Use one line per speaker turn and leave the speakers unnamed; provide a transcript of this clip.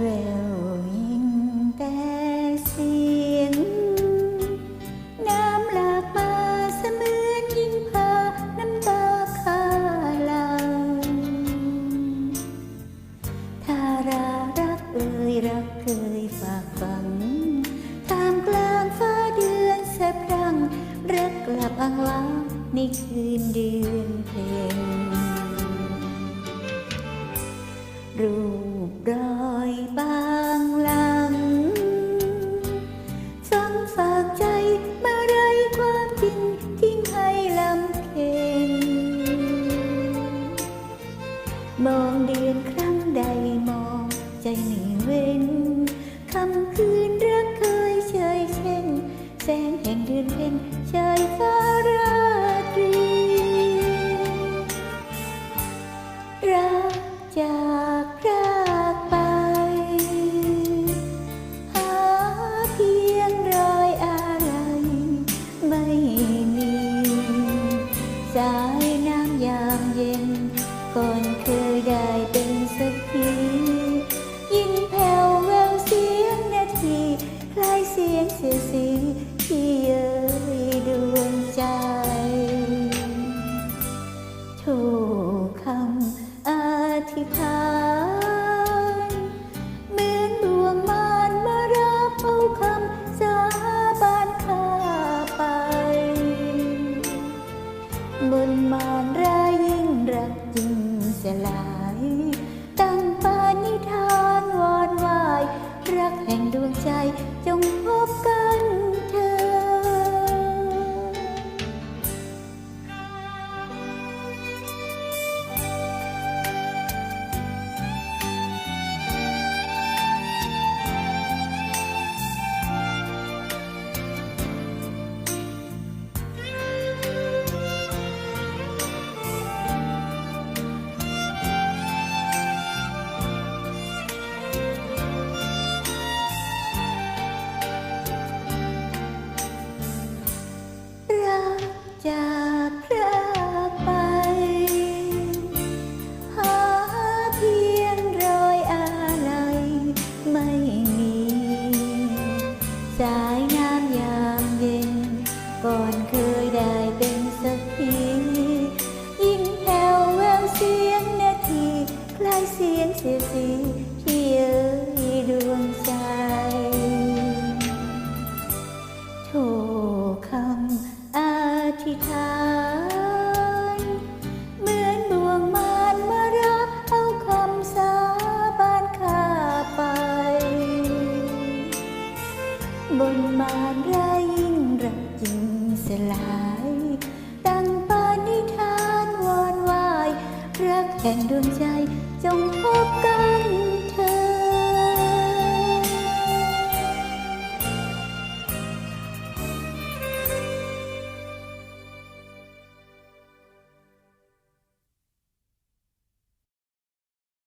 แววยิ่งแต่เสียง น้ำหลากมาเสมือนยิ่งพาน้ำตาคาหลังถ้ารารักเอ่ยรักเคยฝากฝังทามกลางฟ้าเดือนสบพรัง รักกลับอ้างว้างในคืน รูปรอยบางหลังสังฝากใจมาไรความจริงทิ้งให้ลำเค็ญมองเดือนครั้งใดมองใจหนึ่ง สายน้ำยามเย็นก่อนคืน บนมารรายยิ่งรักจริงเสลา ส บนมารรายยิ่งรักจริงสลาย ตั้งปานิทานวอนวาย รักแห่งดวงใจจงพบกัน